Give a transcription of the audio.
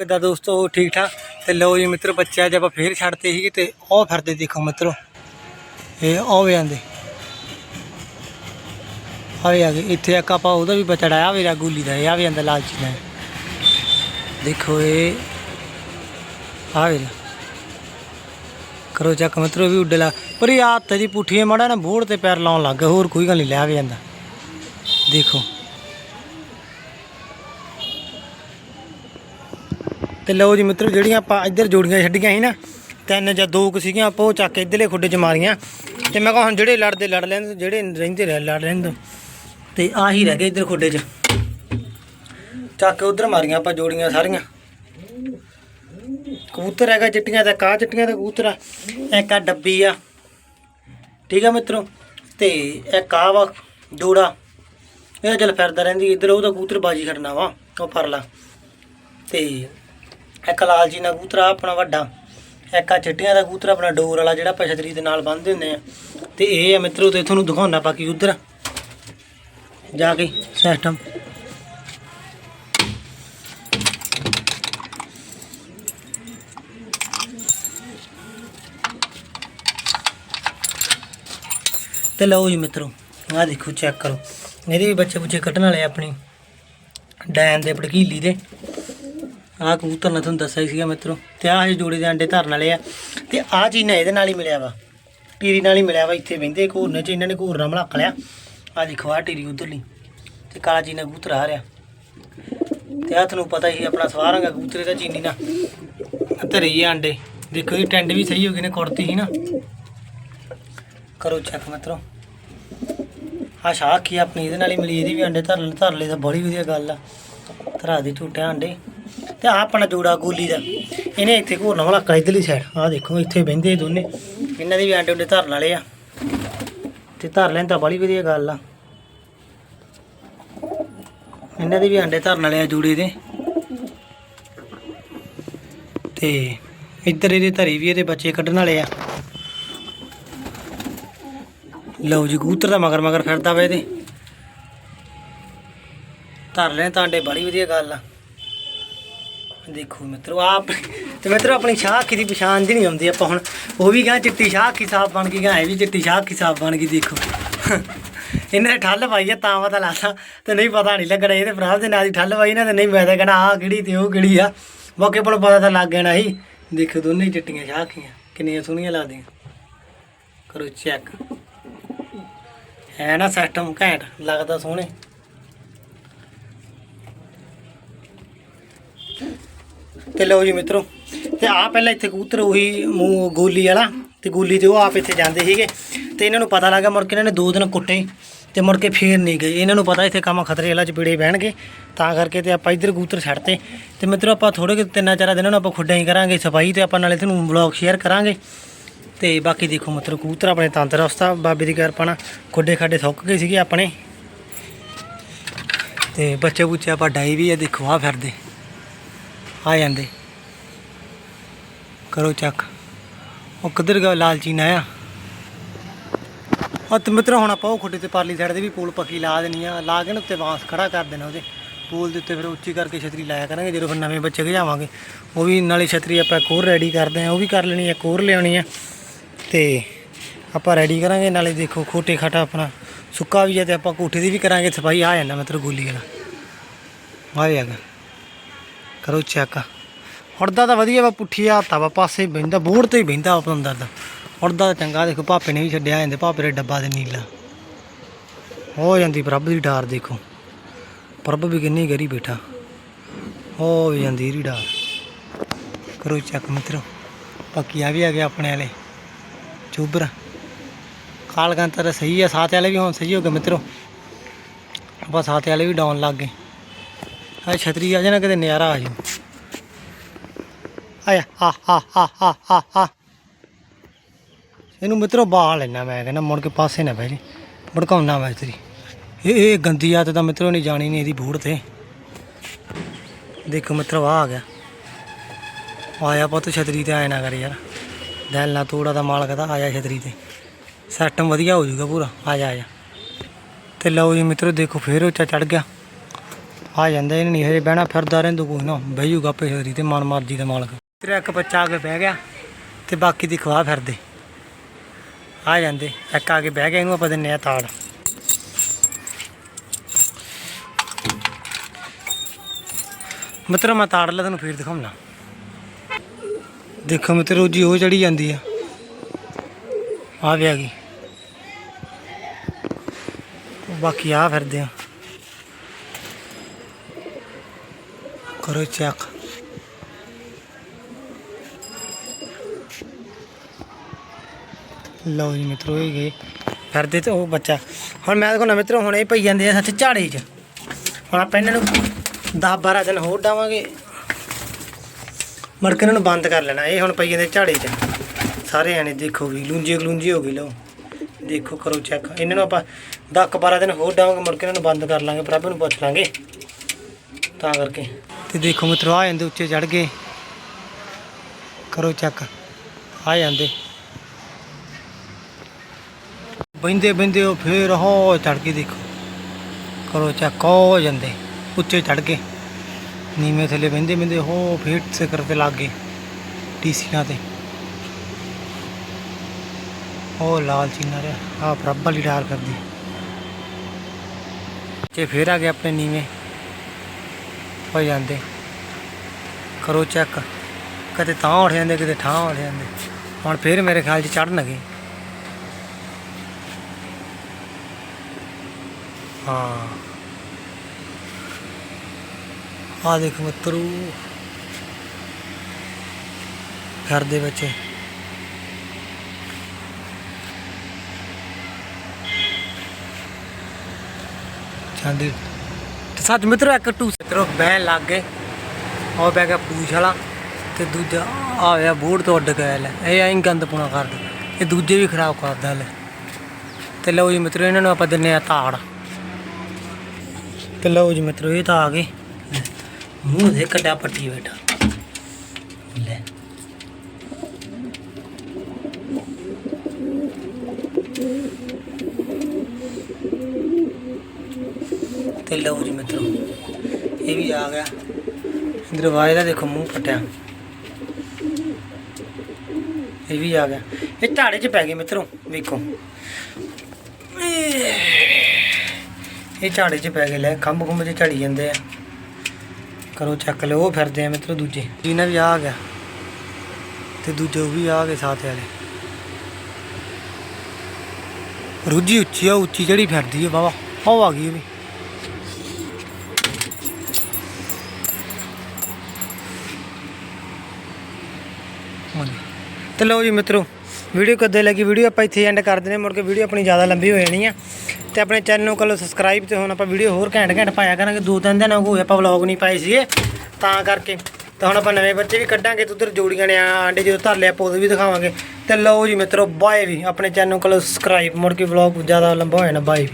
ਕਿੱਦਾਂ ਦੋਸਤੋ ਠੀਕ ਠਾਕ? ਤੇ ਲਓ ਜੀ ਮਿੱਤਰ, ਬੱਚੇ ਜੇ ਆਪਾਂ ਫੇਰ ਛੱਡਤੇ ਸੀਗੇ ਤੇ ਉਹ ਫਿਰਦੇ ਦੇਖੋ ਮਿੱਤਰੋ। ਇਹ ਉਹ ਵੀ ਆਂਦੇ। ਆ ਵੀ ਆ ਗਏ ਇੱਥੇ ਇੱਕ ਆਪਾਂ ਉਹਦਾ ਵੀ ਬੱਚਾ ਡਾਇਆ ਵੀਰਾ ਗੁੱਲੀ ਦਾ ਇਹ ਆ ਵੀ ਆਂਦਾ ਲਾਲਚੀ ਦਾ ਦੇਖੋ ਇਹ ਆ ਵੀ ਕਰੋ ਚੱਕ ਮਿੱਤਰੋ ਵੀ ਉੱਡਲਾ ਪਰ ਇਹ ਹੱਥ ਦੀ ਪੁੱਠੀ ਹੈ ਮਾੜਾ ਨਾ ਬੋੜ ਤੇ ਪੈਰ ਲਾਉਣ ਲੱਗ ਗਿਆ ਹੋਰ ਕੋਈ ਗੱਲ ਨਹੀਂ, ਲੈ ਵੀ ਜਾਂਦਾ ਦੇਖੋ। ਤੇ ਲਓ ਜੀ ਮਿੱਤਰੋ, ਜਿਹੜੀਆਂ ਆਪਾਂ ਇੱਧਰ ਜੋੜੀਆਂ ਛੱਡੀਆਂ ਸੀ ਨਾ, ਤਿੰਨ ਜਾਂ ਦੋ ਕੁ ਸੀਗੀਆਂ, ਆਪਾਂ ਉਹ ਚੱਕ ਕੇ ਇੱਧਰਲੇ ਖੁੱਡੇ 'ਚ ਮਾਰੀਆਂ। ਤੇ ਮੈਂ ਕਿਹਾ ਹੁਣ ਜਿਹੜੇ ਲੜਦੇ ਲੜ ਲੈਣ, ਜਿਹੜੇ ਰਹਿੰਦੇ ਰਹਿ ਲੜ ਲੈਣ ਤੇ ਆਹੀ ਰਹਿ ਗਏ ਇੱਧਰ ਖੁੱਡੇ 'ਚ। ਚੱਕ ਕੇ ਉਧਰ ਮਾਰੀਆਂ ਆਪਾਂ ਜੋੜੀਆਂ ਸਾਰੀਆਂ। ਕਬੂਤਰ ਹੈਗਾ ਚਿੱਟੀਆਂ ਤੇ ਕਾ ਚਿੱਟੀਆਂ ਦਾ ਕਬੂਤਰ ਆ? ਇੱਕ ਆ ਡੱਬੀ ਆ। ਠੀਕ ਆ ਮਿੱਤਰੋ? ਤੇ ਇੱਕ ਆ ਵਾ ਜੋੜਾ ਇਹ ਚੱਲ ਫਿਰਦਾ ਰਹਿੰਦੀ, ਇੱਧਰ ਉਹਦਾ ਕਬੂਤਰ ਬਾਜੀ ਖੜਨਾ ਵਾ, ਉਹ ਫਰਲਾ ਲਾ ਤੇ ਇੱਕ ਲਾਲ ਜੀ ਦਾ ਕਬੂਤਰ ਆਪਣਾ ਵੱਡਾ। ਇੱਕ ਆ ਚਿੱਟੀਆਂ ਦਾ ਕਬੂਤਰ, ਆਪਣਾ ਡੋਰ ਵਾਲਾ ਜਿਹੜਾ ਆਪਾਂ ਛਤਰੀ ਦੇ ਨਾਲ ਬੰਨ੍ਹਦੇ ਹੁੰਦੇ ਆ। ਤੇ ਇਹ ਆ ਮਿੱਤਰੋ, ਤੇ ਤੁਹਾਨੂੰ ਦਿਖਾਉਣਾ ਬਾਕੀ ਉਧਰ। ਜਾ ਕੇ ਸਿਸਟਮ ਤੇ ਲਓ ਜੀ ਮਿੱਤਰੋ, ਆਹ ਦੇਖੋ ਚੈੱਕ ਕਰੋ। ਇਹਦੇ ਵੀ ਬੱਚੇ ਬੁੱਚੇ ਕੱਢਣ ਵਾਲੇ ਆਪਣੀ। ਡੈਨ ਦੇ ਭੜਕੀਲੀ ਦੇ। ਆਹ ਕਬੂਤਰ ਨਾ ਤੁਹਾਨੂੰ ਦੱਸਿਆ ਹੀ ਸੀਗਾ ਮਿੱਤਰੋ, ਤੇ ਆਹ ਇਹ ਜੋੜੇ ਦੇ ਅੰਡੇ ਧਰਨ ਵਾਲੇ ਆ। ਤੇ ਆਹ ਚੀਨਾ ਇਹਦੇ ਨਾਲ ਹੀ ਮਿਲਿਆ ਵਾ, ਟੀਰੀ ਨਾਲ ਹੀ ਮਿਲਿਆ ਵਾ, ਇੱਥੇ ਬਹਿੰਦੇ ਘੂਰਨੇ ਚ, ਇਹਨਾਂ ਨੇ ਘੂਰਨਾ ਮਲਕ ਲਿਆ। ਆਹ ਦੇਖੋ, ਆਹ ਟੀਰੀ ਉਧਰਲੀ, ਤੇ ਕਾਲਾ ਚੀਨਾ ਕਬੂਤਰ ਆ ਰਿਹਾ। ਤੇ ਆਹ ਤੁਹਾਨੂੰ ਪਤਾ ਹੀ ਆਪਣਾ ਸਵਾਰਾਂਗਾ ਕਬੂਤਰੇ ਦਾ ਚੀਨੀ ਨਾ ਧਰੇ ਹੀ ਆ ਅੰਡੇ, ਦੇਖੋ ਇਹ ਟੈਂਡ ਵੀ ਸਹੀ ਹੋ ਗਏ ਨੇ, ਕੁੜਤੀ ਸੀ ਨਾ। ਕਰੋ ਚੈੱਕ ਮਿੱਤਰੋ। ਆ ਸ਼ਾਹ ਹੀ ਆਪਣੀ ਇਹਦੇ ਨਾਲ ਹੀ ਮਿਲੀ, ਇਹਦੀ ਵੀ ਅੰਡੇ ਧਰ ਧਰ ਲਏ ਤਾਂ ਬੜੀ ਵਧੀਆ ਗੱਲ ਆ। ਧਰਾ ਦੇ ਝੂਟਿਆਂ ਅੰਡੇ। ਤੇ ਆ ਆਪਣਾ ਜੋੜਾ ਗੋਲੀ ਦਾ। ਇਹਨੇ ਇੱਥੇ ਘੋਰਨਾ ਵਾਲਾ ਇਧਰਲੀ ਸਾਈਡ ਆ ਦੇਖੋ, ਇੱਥੇ ਬਹਿੰਦੇ ਦੋਨੇ। ਇਹਨਾਂ ਦੇ ਵੀ ਆਂਡੇ ਉੱਡੇ ਧਰਨ ਵਾਲੇ ਆ। ਤੇ ਧਰ ਲੈਣ ਤਾਂ ਬੜੀ ਵਧੀਆ ਗੱਲ ਆ। ਇਹਨਾਂ ਦੇ ਵੀ ਆਂਡੇ ਧਰਨ ਵਾਲੇ ਆ ਜੋੜੇ ਦੇ। ਤੇ ਇੱਧਰ ਇਹਦੇ ਧਰੀ ਵੀ ਇਹਦੇ ਬੱਚੇ ਕੱਢਣ ਵਾਲੇ ਆ। ਲਓ ਜੀ, ਕਬੂਤਰ ਦਾ ਮਗਰ ਮਗਰ ਫਿਰਦਾ ਵਾ ਇਹਦੇ। ਧਰ ਲੈਣ ਤਾਂ ਆਂਡੇ ਬੜੀ ਵਧੀਆ ਗੱਲ ਆ। ਦੇਖੋ ਮਿੱਤਰੋ, ਆਪ ਤੇ ਮਿੱਤਰੋ, ਆਪਣੀ ਸ਼ਾਖੀ ਦੀ ਪਛਾਣ ਦੀ ਨਹੀਂ ਆਉਂਦੀ ਆਪਾਂ ਹੁਣ ਉਹ ਵੀ ਗਾਂ ਚਿੱਟੀ ਸ਼ਾਖੀ ਸਾਫ਼ ਬਣ ਗਈ ਗਾਂ ਇਹ ਵੀ ਚਿੱਟੀ ਸ਼ਾਖੀ ਸਾਫ਼ ਬਣ ਗਈ, ਦੇਖੋ। ਇਹਨਾਂ ਨੇ ਠੱਲ ਪਾਈ ਆ, ਤਾਂ ਪਤਾ ਲੱਗਦਾ, ਤੇ ਨਹੀਂ ਪਤਾ ਨਹੀਂ ਲੱਗਣਾ, ਇਹਦੇ ਭਰਾ ਦੇ ਨਾਲ ਦੀ ਠੱਲ ਪਾਈ ਨਾ, ਤੇ ਨਹੀਂ ਮੈਂ ਤਾਂ ਕਹਣਾ, ਆਹ ਕਿਹੜੀ ਤੇ ਉਹ ਕਿਹੜੀ ਆ। ਬਾਕੀ ਆਪਾਂ ਨੂੰ ਪਤਾ ਤਾਂ ਲੱਗ ਜਾਣਾ ਸੀ ਦੇਖੋ ਦੋਨੇ ਹੀ ਚਿੱਟੀਆਂ ਸ਼ਾਖੀਆਂ ਕਿੰਨੀਆਂ ਸੋਹਣੀਆਂ ਲੱਗਦੀਆਂ। ਕਰੋ ਚੈੱਕ ਹੈ ਨਾ ਸਿਸਟਮ ਘੈਂਟ, ਲੱਗਦਾ ਸੋਹਣੇ। ਤੇ ਲਓ ਜੀ ਮਿੱਤਰੋ, ਤੇ ਆ ਪਹਿਲਾਂ ਇੱਥੇ ਕਬੂਤਰ, ਉਹੀ ਮੂੰਹ ਗੋਲੀ ਵਾਲਾ, ਤੇ ਗੋਲੀ ਤੇ ਉਹ ਆਪ ਇੱਥੇ ਜਾਂਦੇ ਸੀਗੇ। ਤੇ ਇਹਨਾਂ ਨੂੰ ਪਤਾ ਲੱਗਾ, ਮੁੜ ਕੇ ਇਹਨਾਂ ਨੇ ਦੋ ਦਿਨ ਕੁੱਟੇ, ਤੇ ਮੁੜ ਕੇ ਫੇਰ ਨਹੀਂ ਗਏ। ਇਹਨਾਂ ਨੂੰ ਪਤਾ ਇੱਥੇ ਕੰਮ ਖਤਰੇ ਵਾਲਾ ਚਪੇੜੇ ਬਹਿਣਗੇ, ਤਾਂ ਕਰਕੇ ਤੇ ਆਪਾਂ ਇੱਧਰ ਕਬੂਤਰ ਛੱਡਤੇ। ਤੇ ਮਿੱਤਰੋ, ਆਪਾਂ ਥੋੜੇ ਕਿ ਤਿੰਨਾਂ ਚਾਰਾਂ ਦਿਨਾਂ ਨੂੰ ਆਪਾਂ ਖੁੱਡਾਂ ਹੀ ਕਰਾਂਗੇ ਸਫ਼ਾਈ ਤੇ, ਆਪਾਂ ਨਾਲੇ ਤੁਹਾਨੂੰ ਵਲੌਗ ਸ਼ੇਅਰ ਕਰਾਂਗੇ। ਤੇ ਬਾਕੀ ਦੇਖੋ ਮਤਲਬ ਕਬੂਤਰ ਆਪਣੇ ਤੰਦਰੁਸਤ ਆ, ਬਾਬੇ ਦੀ ਕਿਰਪਾ ਨਾਲ ਖੁੱਡੇ ਖਾਡੇ ਸੁੱਕ ਗਏ ਸੀਗੇ ਆਪਣੇ। ਤੇ ਬੱਚੇ ਬੁੱਚੇ ਆਪਾਂ ਡਾਈ ਵੀ ਆ, ਦੇਖੋ ਆ ਫਿਰਦੇ। ਆ ਜਾਂਦੇ। ਕਰੋ ਚੱਕ। ਉਹ ਕਿੱਧਰ ਗਿਆ ਲਾਲਚੀ ਨਾ ਆ ਉਹ ਤੇ ਮਿੱਤਰ, ਹੁਣ ਆਪਾਂ ਉਹ ਖੁੱਡੇ ਤੇ ਪਰਲੀ ਸਾਈਡ ਦੇ ਵੀ ਪੂਲ ਪੱਕੀ ਲਾ ਦੇਣੀ ਆ। ਲਾ ਕੇ ਨਾ ਉੱਤੇ ਬਾਂਸ ਖੜਾ ਕਰ ਦੇਣਾ ਉਹਦੇ। ਪੂਲ ਦੇ ਉੱਤੇ ਫਿਰ ਉੱਚੀ ਕਰਕੇ ਛਤਰੀ ਲਾਇਆ ਕਰਾਂਗੇ। ਜਦੋਂ ਫਿਰ ਨਵੇਂ ਬੱਚੇ ਗਜਾਵਾਂਗੇ ਉਹ ਵੀ ਨਾਲੇ ਛਤਰੀ ਆਪਾਂ ਕੋਰ ਰੈਡੀ ਕਰਦੇ ਆ। ਉਹ ਵੀ ਕਰ ਲੈਣੀ ਆ ਕੋਰ ਲਿਆਉਣੀ ਆ। ਤੇ ਆਪਾਂ ਰੈਡੀ ਕਰਾਂਗੇ। ਨਾਲੇ ਦੇਖੋ ਖੋਟੇ ਖਾਟਾ ਆਪਣਾ ਸੁੱਕਾ ਵੀ ਹੈ ਤੇ ਆਪਾਂ ਕੋਠੇ ਦੀ ਵੀ ਕਰਾਂਗੇ। ਸਫ਼ਾਈ ਆ ਜਾਂਦਾ ਮਤਲਬ ਗੋਲੀ ਵਾਲਾ। ਆ ਵੀ ਕਰੋ ਚੈੱਕ। ਉੜਦਾ ਤਾਂ ਵਧੀਆ ਵਾ, ਪੁੱਠੀ ਹੱਥਾ ਵਾ, ਪਾਸੇ ਬਹਿੰਦਾ ਬੋੜ ਤੇ ਹੀ ਬਹਿੰਦਾ ਆਪਣਾ ਦਰਦ ਦਾ। ਉੜਦਾ ਤਾਂ ਚੰਗਾ, ਦੇਖੋ ਭਾਪੇ ਨੇ ਵੀ ਛੱਡਿਆ ਜਾਂਦੇ ਭਾਪੇ ਦੇ ਡੱਬਾ ਤੇ ਨੀਲਾ। ਹੋ ਜਾਂਦੀ ਪ੍ਰਭ ਦੀ ਡਾਰ, ਦੇਖੋ। ਪ੍ਰਭ ਵੀ ਕਿੰਨੀ ਗਰੀ ਬੈਠਾ। ਹੋ ਜਾਂਦੀ ਰੀ ਡਾਰ। ਕਰੋ ਚੈੱਕ ਮਿੱਤਰੋ। ਬਾਕੀ ਆ ਵੀ ਆ ਗਿਆ ਆਪਣੇ ਵਾਲੇ। ਚੂਬਰ ਕਾਲਗੰਤਰ ਤਾਂ ਸਹੀ ਆ, ਸਾਥ ਵਾਲੇ ਵੀ ਹੁਣ ਸਹੀ ਹੋ ਗਏ ਮਿੱਤਰੋ। ਆਪਾਂ ਸਾਥ ਵਾਲੇ ਵੀ ਡਾਊਨ ਲੱਗ ਗਏ। ਆ ਛਤਰੀ ਆ ਜਾਣਾ ਕਿਤੇ ਨਜ਼ਾਰਾ ਆ ਜਾਊ। ਆਇਆ ਹਾ ਹਾ ਹਾ ਹਾ ਹਾ ਹਾ ਇਹਨੂੰ ਮਿੱਤਰੋ ਬਾਹ ਲੈਣਾ ਮੈਂ, ਕਹਿੰਦਾ ਮੁੜ ਕੇ ਪਾਸੇ ਨਾ ਬਹਿ ਜੀ, ਭੜਕਾਉਣਾ ਮੈਂ ਤੇਰੀ। ਇਹ ਇਹ ਗੰਦੀ ਆਦਤ ਤਾਂ ਮਿੱਤਰੋ ਨਹੀਂ ਜਾਣੀ ਨਹੀਂ ਇਹਦੀ ਬੂੜ ਤੇ। ਦੇਖੋ ਮਿੱਤਰੋ, ਆ ਆ ਗਿਆ। ਆਇਆ ਪੁੱਤ ਛਤਰੀ ਤੇ, ਆਇਆ ਨਾ ਕਰ ਯਾਰ। ਦਿਲ ਨਾ ਤੋੜਾ ਦਾ ਮਾਲਕ ਦਾ, ਆਇਆ ਛਤਰੀ ਤੇ। ਸੈਟਮ ਵਧੀਆ ਹੋ ਜਾਊਗਾ ਪੂਰਾ। ਆ ਜਾ ਆ ਜਾ। ਤੇ ਲਓ ਜੀ ਮਿੱਤਰੋ, ਦੇਖੋ ਫੇਰ ਉੱਚਾ ਚੜ ਗਿਆ। ਆ ਜਾਂਦਾ ਇਹਨੇ ਨਹੀਂ ਹਜੇ ਬਹਿਣਾ, ਫਿਰਦਾ ਰਹਿੰਦਾ ਕੋਈ ਨਾ, ਬਹਿ ਜੂਗਾ ਪੇਸ਼ਰੀ ਤੇ, ਮਨ ਮਰਜ਼ੀ ਦਾ ਮਾਲਕ। ਤੇਰਾ ਇੱਕ ਬੱਚਾ ਆ ਕੇ ਬਹਿ ਗਿਆ ਤੇ ਬਾਕੀ ਦੀ ਖਵਾ ਫਿਰਦੇ। ਆ ਜਾਂਦੇ, ਇੱਕ ਆ ਕੇ ਬਹਿ ਗਿਆ, ਇਹਨੂੰ ਆਪਾਂ ਦਿੰਨੇ ਆ ਤਾੜ। ਮਿੱਤਰੋ, ਮੈਂ ਤਾੜ ਲੈ, ਤੈਨੂੰ ਫੇਰ ਦਿਖਾਉਣਾ। ਦੇਖੋ ਮਿੱਤਰੋ ਜੀ ਉਹ ਚੜੀ ਜਾਂਦੀ ਆ। ਆ ਵੀ ਆ ਗਈ ਬਾਕੀ ਆ ਫਿਰਦੇ ਆ। ਕਰੋ ਚੈੱਕ ਲਓ ਜੀ ਮਿੱਤਰੋ, ਇਹ ਗਏ। ਫਿਰਦੇ ਤੇ ਉਹ ਬੱਚਾ। ਹੁਣ ਮੈਂ ਦੇਖੋ ਨਾ ਮਿੱਤਰੋ, ਹੁਣ ਇਹ ਪਈ ਜਾਂਦੇ ਆ ਸੱਚ ਝਾੜੇ 'ਚ। ਹੁਣ ਆਪਾਂ ਇਹਨਾਂ ਨੂੰ 10 12 ਦਿਨ ਹੋਰ ਡਾਵਾਂਗੇ। ਮੁੜ ਕੇ ਇਹਨਾਂ ਨੂੰ ਬੰਦ ਕਰ ਲੈਣਾ। ਇਹ ਹੁਣ ਪਈ ਜਾਂਦੇ ਝਾੜੇ 'ਚ। ਸਾਰੇ ਜਾਣੇ ਦੇਖੋ ਵੀ, ਲੂੰਜੀ ਗਲੂੰਜੀ ਹੋ ਗਈ, ਲਓ। ਦੇਖੋ ਕਰੋ ਚੈੱਕ ਇਹਨਾਂ ਨੂੰ ਆਪਾਂ 10 12 ਦਿਨ ਹੋਰ ਡਾਵਾਂਗੇ, ਮੁੜ ਕੇ ਇਹਨਾਂ ਨੂੰ ਬੰਦ ਕਰ ਲਾਂਗੇ, ਪ੍ਰਭ ਨੂੰ ਪੁੱਛ ਲਾਂਗੇ। ਤਾਂ ਕਰਕੇ। ਤੇ ਦੇਖੋ ਮਿੱਤਰੋ, ਆ ਜਾਂਦੇ ਉੱਚੇ ਚੜ ਗਏ ਕਰੋ ਚੱਕ ਆ ਜਾਂਦੇ। ਬੈਂਦੇ ਬੈਂਦੇ ਉਹ ਫੇਰ ਹੋ ਚੜ ਕੇ ਦੇਖੋ। ਕਰੋ ਚੱਕ ਹੋ ਜਾਂਦੇ, ਉੱਚੇ ਚੜ ਗਏ ਨੀਵੇਂ ਥੱਲੇ ਬੈਂਦੇ ਬੈਂਦੇ ਹੋ ਫੇਰ ਸਿਖਰ ਤੇ ਲੱਗ ਗਏ ਟੀਸੀਆਂ ਤੇ। ਉਹ ਲਾਲ ਚੀਨਾ ਰਿਹਾ ਆ ਪ੍ਰਭ ਵਾਲੀ ਡਾਰ ਕਰਦੀ। ਤੇ ਫੇਰ ਆ ਗਏ ਆਪਣੇ ਨੀਵੇਂ। ਹੋ ਜਾਂਦੇ। ਕਰੋ ਚੈੱਕ ਕਦੇ ਤਾਂ ਉੱਠ ਜਾਂਦੇ, ਕਦੇ ਠਾਂ ਉੱਠ ਜਾਂਦੇ। ਹੁਣ ਫੇਰ ਮੇਰੇ ਖਿਆਲ 'ਚ ਚੜਨਗੇ ਹਾਂ। ਆ ਦੇਖ ਮਿੱਤਰੂ। ਘਰ ਦੇ ਬੱਚੇ ਚਾਂਦੀ ਸੱਚ ਮਿੱਤਰੋ, ਇੱਕ ਟੂ ਮਿੱਤਰੋ ਬਹਿਣ ਲੱਗ ਗਏ। ਉਹ ਬਹਿ ਗਿਆ ਪੂਛ ਵਾਲਾ ਤੇ ਦੂਜਾ, ਆ ਹੋਇਆ ਬੋਰਡ ਤੋਂ ਉੱਡ ਗਿਆ ਲੈ। ਇਹ ਐਂ ਗੰਦ ਪੂਣਾ ਕਰਦਾ। ਇਹ ਦੂਜੇ ਵੀ ਖਰਾਬ ਕਰਦਾ ਲੈ। ਤੇ ਲਓ ਜੀ ਮਿੱਤਰੋ, ਇਹਨਾਂ ਨੂੰ ਆਪਾਂ ਦਿੰਨੇ ਆ ਤਾੜ ਤੇ ਲਓ ਜੀ ਮਿੱਤਰੋ, ਇਹ ਤਾਂ ਆ ਗਏ। ਮੂੰਹ ਦੇ ਕੱਟਾ ਪੱਟੀ ਬੈਠਾ। ਲੈ। ਤੇ ਲਓ ਜੀ ਮਿੱਤਰੋ। ਇਹ ਵੀ ਆ ਗਿਆ। ਦਰਵਾਜ਼ੇ ਦਾ ਦੇਖੋ, ਮੂੰਹ ਫਟਿਆ। ਇਹ ਵੀ ਆ ਗਿਆ। ਇਹ ਝਾੜੇ 'ਚ ਪੈ ਗਏ ਮਿੱਤਰੋ, ਵੇਖੋ। ਇਹ ਝਾੜੇ 'ਚ ਪੈ ਗਏ ਲੈ ਖੰਭ ਖੰਭ 'ਚ ਝੜੀ ਜਾਂਦੇ ਆ। ਕਰੋ ਚੱਕ ਲਓ, ਉਹ ਫਿਰਦੇ ਆ ਮਿੱਤਰੋ ਦੂਜੇ। ਇਹਨਾਂ ਵੀ ਆ ਗਿਆ। ਤੇ ਦੂਜੇ ਉਹ ਵੀ ਆ ਗਏ ਸਾਥ ਵਾਲੇ। ਰੁੱਜੀ ਉੱਚੀ ਆ, ਉੱਚੀ ਜਿਹੜੀ ਫਿਰਦੀ ਆ ਬਾਬਾ ਉਹ ਆ ਗਈ ਉਹ ਵੀ ਹਾਂਜੀ ਤੇ ਲਓ ਜੀ ਮਿੱਤਰੋ, ਵੀਡੀਓ ਕਦੇ ਲੱਗੀ? ਵੀਡੀਓ ਆਪਾਂ ਇੱਥੇ ਐਂਡ ਕਰ ਦਿੰਦੇ ਮੁੜ ਕੇ ਵੀਡੀਓ ਆਪਣੀ ਜ਼ਿਆਦਾ ਲੰਬੀ ਹੋ ਜਾਣੀ ਆ। ਤੇ ਆਪਣੇ ਚੈਨਲ ਨੂੰ ਕਰੋ ਸਬਸਕ੍ਰਾਈਬ ਤੇ ਹੁਣ ਆਪਾਂ ਵੀਡੀਓ ਹੋਰ ਘੈਂਟ ਘੈਂਟ ਪਾਇਆ ਕਰਾਂਗੇ। ਦੋ ਤਿੰਨ ਦਿਨ ਹੋ ਗਏ, ਆਪਾਂ ਵਲੌਗ ਨਹੀਂ ਪਾਏ ਸੀਗੇ, ਤਾਂ ਕਰਕੇ। ਤਾਂ ਹੁਣ ਆਪਾਂ ਨਵੇਂ ਬੱਚੇ ਵੀ ਕੱਢਾਂਗੇ ਤੇ ਉਧਰ ਜੋੜੀਆਂ ਨੇ ਆਂਡੇ ਜਦੋਂ ਧਰ ਲਿਆ, ਆਪਾਂ ਵੀ ਦਿਖਾਵਾਂਗੇ। ਤੇ ਲਓ ਜੀ ਮਿੱਤਰੋ ਬਾਏ ਵੀ। ਆਪਣੇ ਚੈਨਲ ਨੂੰ ਕਰੋ ਸਬਸਕ੍ਰਾਈਬ ਮੁੜ ਕੇ ਵਲੌਗ ਜ਼ਿਆਦਾ ਲੰਬਾ ਹੋ ਜਾਣਾ ਬਾਏ